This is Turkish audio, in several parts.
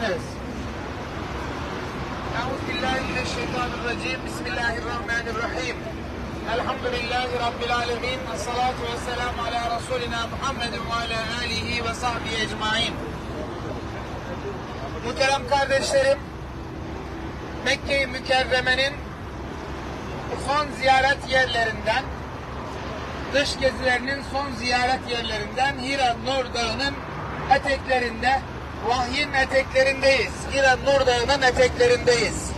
geldiniz. Euzubillahimineşşeytanirracim. Bismillahirrahmanirrahim. Elhamdülillahi Rabbil alemin. Esselatu vesselamu ala Resulina Muhammedin ve ala alihi ve sahbihi ecmain. Muhterem kardeşlerim, Mekke-i Mükerreme'nin son ziyaret yerlerinden, dış gezilerinin son ziyaret yerlerinden Hira Nur Dağı'nın eteklerinde, vahyin eteklerindeyiz. Hira Nur Dağı'nın eteklerindeyiz.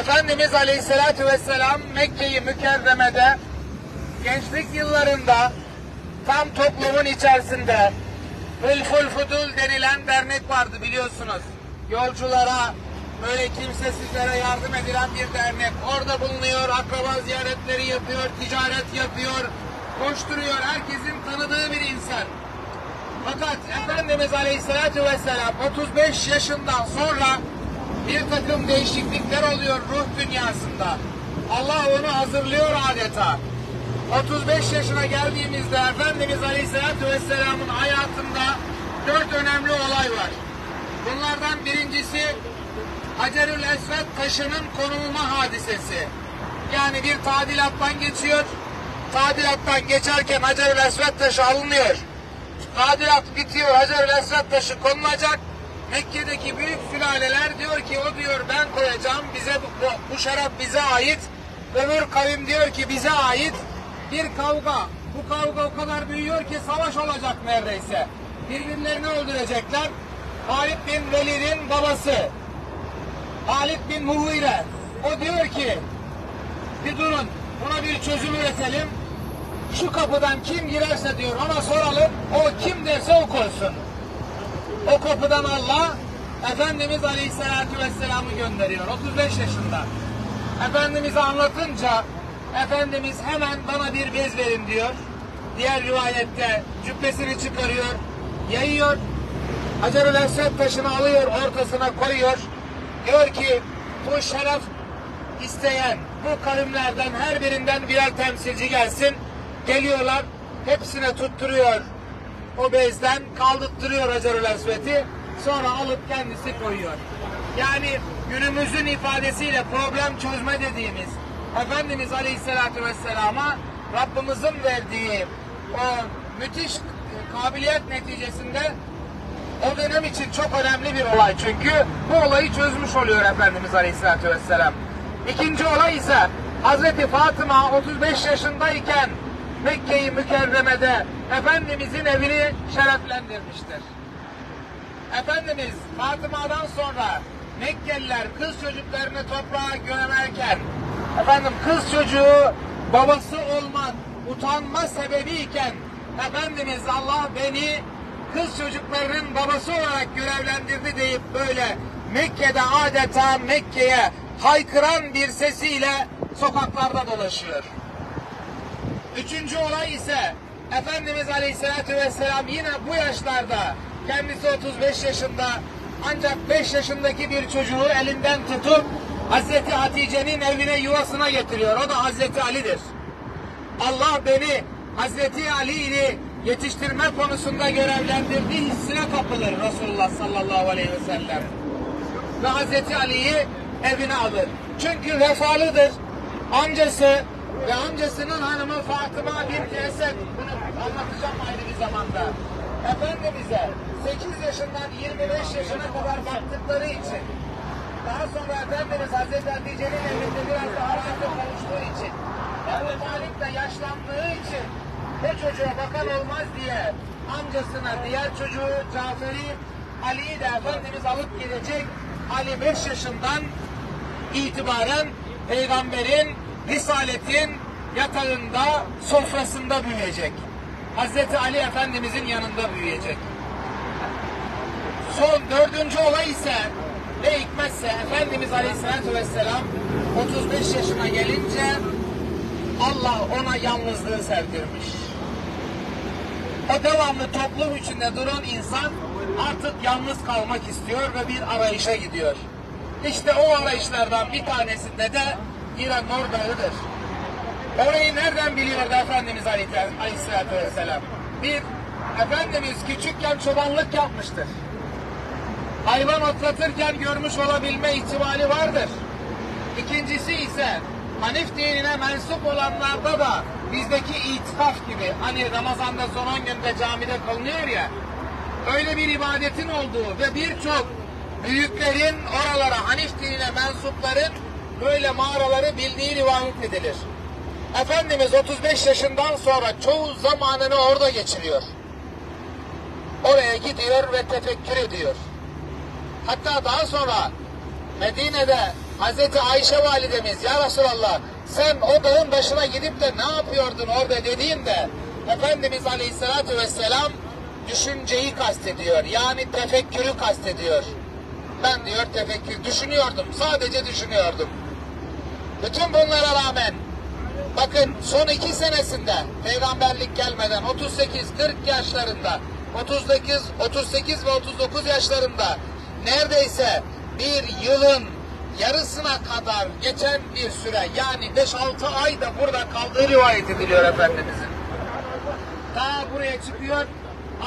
Efendimiz Aleyhisselatü Vesselam Mekke-i Mükerreme'de gençlik yıllarında tam toplumun içerisinde Hılful Fudul denilen dernek vardı biliyorsunuz. Yolculara, böyle kimsesizlere yardım edilen bir dernek. Orada bulunuyor, akraba ziyaretleri yapıyor, ticaret yapıyor, koşturuyor. Herkesin tanıdığı bir insan. Fakat Efendimiz Aleyhisselatü Vesselam 35 yaşından sonra bir takım değişiklikler oluyor ruh dünyasında. Allah onu hazırlıyor adeta. 35 yaşına geldiğimizde Efendimiz Aleyhisselatü Vesselam'ın hayatında dört önemli olay var. Bunlardan birincisi Hacerül Esved taşının konulma hadisesi. Yani bir tadilattan geçiyor. Tadilattan geçerken Hacerül Esved taşı alınıyor. Tadilat bitiyor. Hacerül Esved taşı konulacak. Mekke'deki büyük sülaleler diyor ki o diyor ben koyacağım. Bize bu, bu, bu şarap bize ait. Öbür kavim diyor ki bize ait. Bir kavga. Bu kavga o kadar büyüyor ki savaş olacak neredeyse. Birbirlerini öldürecekler. Halid bin Velid'in babası. Halid bin Muhire. O diyor ki bir durun buna bir çözüm üretelim. Şu kapıdan kim girerse diyor ona soralım. O kim derse o koysun. O kapıdan Allah Efendimiz Aleyhisselatü Vesselam'ı gönderiyor. 35 yaşında. Efendimiz'e anlatınca Efendimiz hemen bana bir bez verin diyor. Diğer rivayette cübbesini çıkarıyor, yayıyor. Hacer-ül Esved taşını alıyor, ortasına koyuyor. Diyor ki bu şeref isteyen bu kavimlerden her birinden birer temsilci gelsin. Geliyorlar, hepsine tutturuyor o bezden kaldırttırıyor Hacer-ül Esved'i. Sonra alıp kendisi koyuyor. Yani günümüzün ifadesiyle problem çözme dediğimiz Efendimiz Aleyhisselatü Vesselam'a Rabbimizin verdiği o müthiş kabiliyet neticesinde o dönem için çok önemli bir olay çünkü bu olayı çözmüş oluyor Efendimiz Aleyhisselatü Vesselam. İkinci olay ise Hazreti Fatıma 35 yaşındayken Mekke-i Mükerreme'de Efendimizin evini şereflendirmiştir. Efendimiz Fatıma'dan sonra Mekkeliler kız çocuklarını toprağa gömerken efendim kız çocuğu babası olmak utanma sebebiyken Efendimiz Allah beni kız çocuklarının babası olarak görevlendirdi deyip böyle Mekke'de adeta Mekke'ye haykıran bir sesiyle sokaklarda dolaşıyor. Üçüncü olay ise Efendimiz Aleyhisselatü Vesselam yine bu yaşlarda kendisi 35 yaşında ancak 5 yaşındaki bir çocuğu elinden tutup Hazreti Hatice'nin evine yuvasına getiriyor. O da Hazreti Ali'dir. Allah beni Hazreti Ali'yi yetiştirme konusunda görevlendirdiği hissine kapılır Resulullah sallallahu aleyhi ve sellem. Ve Hazreti Ali'yi evine alır. Çünkü vefalıdır. Amcası ve amcasının hanımı Fatıma bir Esed. Bunu anlatacağım ayrı bir zamanda. Efendimiz'e 8 yaşından 25 yaşına kadar baktıkları için daha sonra Efendimiz Hazreti Hatice'nin evinde biraz daha rahat konuştuğu için Ebu Talip de yaşlandığı için bu çocuğa bakan olmaz diye amcasına diğer çocuğu Cafer'i Ali'yi de Efendimiz alıp gelecek Ali 5 yaşından itibaren peygamberin risaletin yatağında sofrasında büyüyecek. Hazreti Ali Efendimizin yanında büyüyecek. Son dördüncü olay ise ne hikmetse Efendimiz Aleyhisselatü Vesselam 35 yaşına gelince Allah ona yalnızlığı sevdirmiş. O devamlı toplum içinde duran insan artık yalnız kalmak istiyor ve bir arayışa gidiyor. İşte o arayışlardan bir tanesinde de İran Nur Dağı'dır. Orayı nereden biliyordu Efendimiz Aleyhisselatü Vesselam? Bir, Efendimiz küçükken çobanlık yapmıştır. hayvan otlatırken görmüş olabilme ihtimali vardır. İkincisi ise Hanif dinine mensup olanlarda da bizdeki itikaf gibi hani Ramazan'da son 10 günde camide kılınıyor ya öyle bir ibadetin olduğu ve birçok büyüklerin oralara Hanif dinine mensupların böyle mağaraları bildiği rivayet edilir. Efendimiz 35 yaşından sonra çoğu zamanını orada geçiriyor. Oraya gidiyor ve tefekkür ediyor. Hatta daha sonra Medine'de Hazreti Ayşe validemiz ya Resulallah sen o dağın başına gidip de ne yapıyordun orada dediğinde Efendimiz Aleyhisselatü Vesselam düşünceyi kastediyor. Yani tefekkürü kastediyor. Ben diyor tefekkür düşünüyordum. Sadece düşünüyordum. Bütün bunlara rağmen bakın son iki senesinde peygamberlik gelmeden 38-40 yaşlarında 38, 38 ve 39 yaşlarında neredeyse bir yılın yarısına kadar geçen bir süre yani 5-6 ayda burada kaldığı rivayet ediliyor Efendimizin. Ta buraya çıkıyor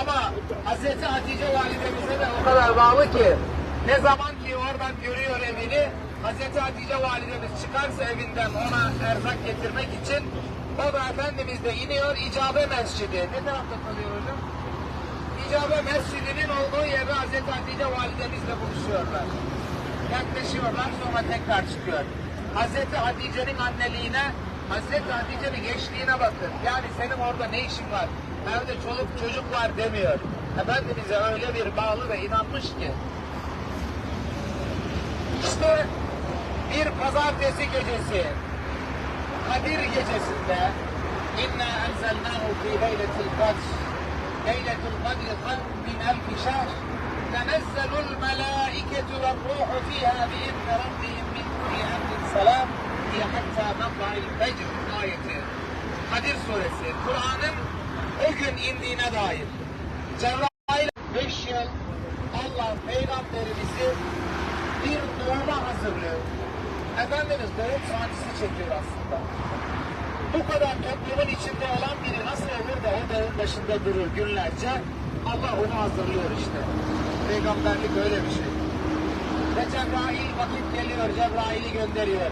ama Hazreti Hatice validemize de o kadar bağlı ki ne zaman ki oradan görüyor evini Hazreti Hatice validemiz çıkarsa evinden ona erzak getirmek için da Efendimiz de iniyor İcabe Mescidi. Ne tarafta kalıyor hocam? İcabe Mescidi'nin olduğu yerde Hazreti Hatice validemizle buluşuyorlar. Yaklaşıyorlar sonra tekrar çıkıyor. Hazreti Hatice'nin anneliğine, Hazreti Hatice'nin gençliğine bakın. Yani senin orada ne işin var? Evde çoluk çocuk var demiyor. Efendimiz'e öyle bir bağlı ve inanmış ki. İşte bir pazartesi gecesi, Kadir gecesinde İnna enzelnahu fi leyletil kadr Leyletul kadri hayrun min elfi şehr Tenezzelul melâiketu ve ruhu fiha biizni rabbihim min kulli emrin selam diye hatta matla'il fecr ayeti. Kadir suresi Kur'an'ın o gün indiğine dair. Cebrail 5 yıl Allah peygamberimizi bir doğuma hazırlıyor. Efendimiz doğum sancısı çekiyor aslında. Bu kadar toplumun içinde olan biri nasıl olur da o dağın başında durur günlerce? Allah onu hazırlıyor işte. Peygamberlik öyle bir şey. Ve Cebrail vakit geliyor, Cebrail'i gönderiyor.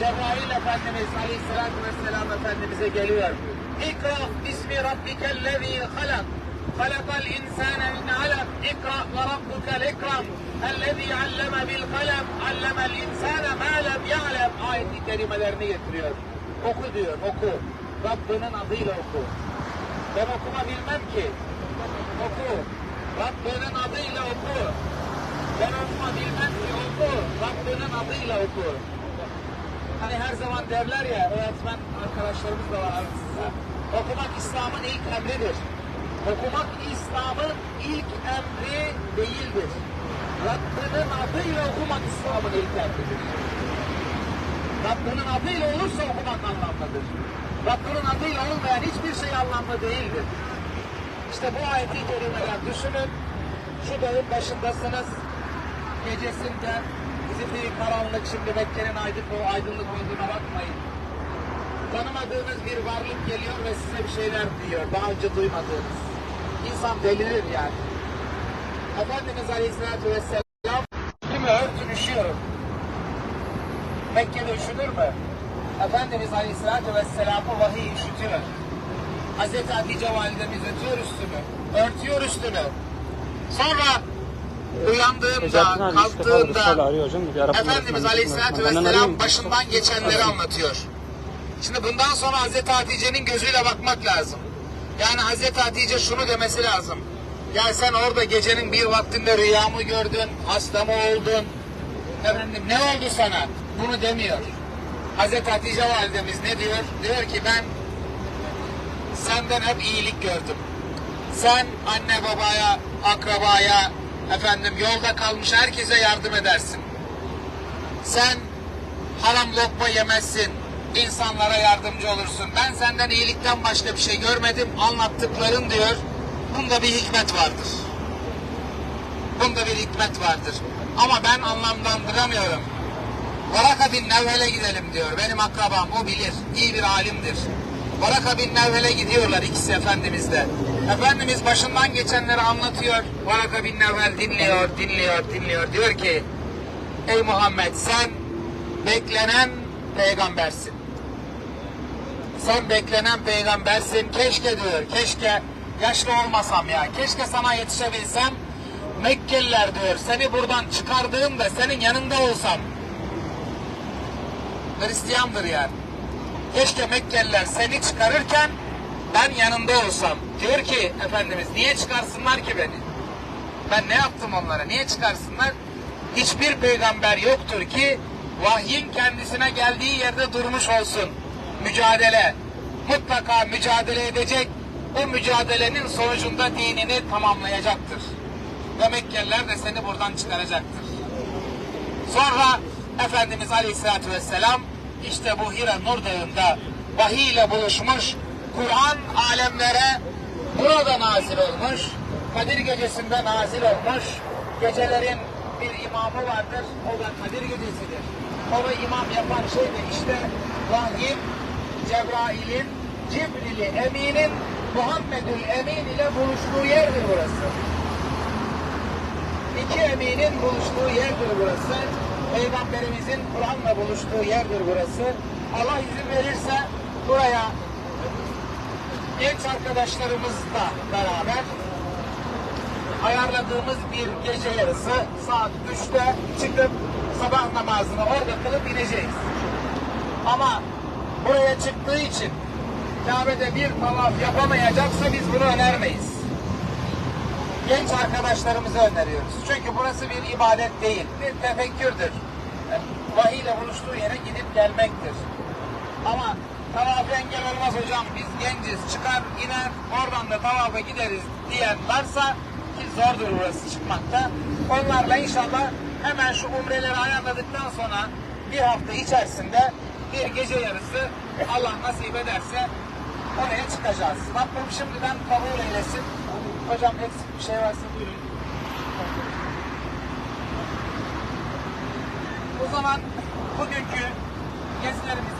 Cebrail Efendimiz Aleyhisselatü Vesselam Efendimiz'e geliyor. İkra bismi rabbikellezî halak. Halakal insâne min alak. İkram. Ellezî alleme bil kalem. Allemel insâne mâ lem ya'lem. Ayet-i kerimelerini getiriyor. Oku diyor, oku. Rabbinin adıyla oku. Ben okuma bilmem ki. Oku. Rabbinin adıyla oku. Ben okuma bilmem ki oku. Rabbinin adıyla oku. Hani her zaman derler ya, öğretmen arkadaşlarımız da var aramızda. Okumak İslam'ın ilk emridir. Okumak İslam'ın ilk emri değildir. Rabbinin adıyla okumak İslam'ın ilk emridir. Rabbinin adıyla olursa okumak anlamlıdır. Rabbinin adıyla olmayan hiçbir şey anlamlı değildir. İşte bu ayeti kerimeler düşünün. Şu dağın başındasınız. Gecesinde zifiri karanlık şimdi Mekke'nin aydınlık, aydınlık olduğuna bakmayın. Tanımadığınız bir varlık geliyor ve size bir şeyler diyor. Daha önce duymadığınız. İnsan delirir yani. Efendimiz Aleyhisselatü Vesselam kimi örtün üşüyorum. Mekke'de üşünür mü? Efendimiz Aleyhisselatü Vesselam'ı vahiy üşütüyor. Hazreti Hatice validemiz ötüyor üstünü. Örtüyor üstünü. Sonra. Bir ara Efendimiz Aleyhisselatü Vesselam başından geçenleri anlatıyor. Şimdi bundan sonra Hazreti Hatice'nin gözüyle bakmak lazım. Yani Hazreti Hatice şunu demesi lazım. Ya sen orada gecenin bir vaktinde rüya mı gördün, hasta mı oldun? Efendim ne oldu sana? Bunu demiyor. Hazreti Hatice validemiz ne diyor? Diyor ki ben senden hep iyilik gördüm. Sen anne babaya, akrabaya, efendim yolda kalmış herkese yardım edersin. Sen haram lokma yemezsin. İnsanlara yardımcı olursun. Ben senden iyilikten başka bir şey görmedim. Anlattıkların diyor. Bunda bir hikmet vardır. Bunda bir hikmet vardır. Ama ben anlamlandıramıyorum. Varaka bin Nevhel'e gidelim diyor. Benim akrabam o bilir. İyi bir alimdir. Varaka bin Nevhel'e gidiyorlar ikisi Efendimizle. Efendimiz başından geçenleri anlatıyor. Varaka bin Nevvel dinliyor, dinliyor, dinliyor. Diyor ki, Ey Muhammed sen beklenen peygambersin. Sen beklenen peygambersin. Keşke diyor, keşke yaşlı olmasam ya. Keşke sana yetişebilsem. Mekkeliler diyor, seni buradan çıkardığımda senin yanında olsam. Hristiyandır yani. Keşke Mekkeliler seni çıkarırken ben yanında olsam. Diyor ki Efendimiz niye çıkarsınlar ki beni? Ben ne yaptım onlara? Niye çıkarsınlar? Hiçbir peygamber yoktur ki vahyin kendisine geldiği yerde durmuş olsun. Mücadele. Mutlaka mücadele edecek. Bu mücadelenin sonucunda dinini tamamlayacaktır. Ve Mekkeliler de seni buradan çıkaracaktır. Sonra Efendimiz Aleyhisselatü Vesselam işte bu Hira Nur Dağı'nda vahiy ile buluşmuş, Kur'an alemlere burada nazil olmuş, Kadir Gecesi'nde nazil olmuş, gecelerin bir imamı vardır, o da Kadir Gecesi'dir. Onu imam yapan şey de işte vahyin, Cebrail'in, Cibril'i, Emin'in, Muhammedül Emin ile buluştuğu yerdir burası. İki eminin buluştuğu yerdir burası. Peygamberimizin Kur'an'la buluştuğu yerdir burası. Allah izin verirse buraya genç arkadaşlarımızla beraber ayarladığımız bir gece yarısı saat 3'te çıkıp sabah namazını orada kılıp ineceğiz. Ama buraya çıktığı için Kabe'de bir tavaf yapamayacaksa biz bunu önermeyiz genç arkadaşlarımıza öneriyoruz. Çünkü burası bir ibadet değil, bir tefekkürdür. Vahiy ile buluştuğu yere gidip gelmektir. Ama tavafı engel olmaz hocam, biz genciz, çıkar iner, oradan da tavafa gideriz diyen varsa ki zordur burası çıkmakta. Onlarla inşallah hemen şu umreleri ayarladıktan sonra bir hafta içerisinde bir gece yarısı Allah nasip ederse oraya çıkacağız. Rabbim şimdiden kabul eylesin. Hocam eksik bir şey varsa buyurun. O zaman bugünkü gezilerimizi nihayet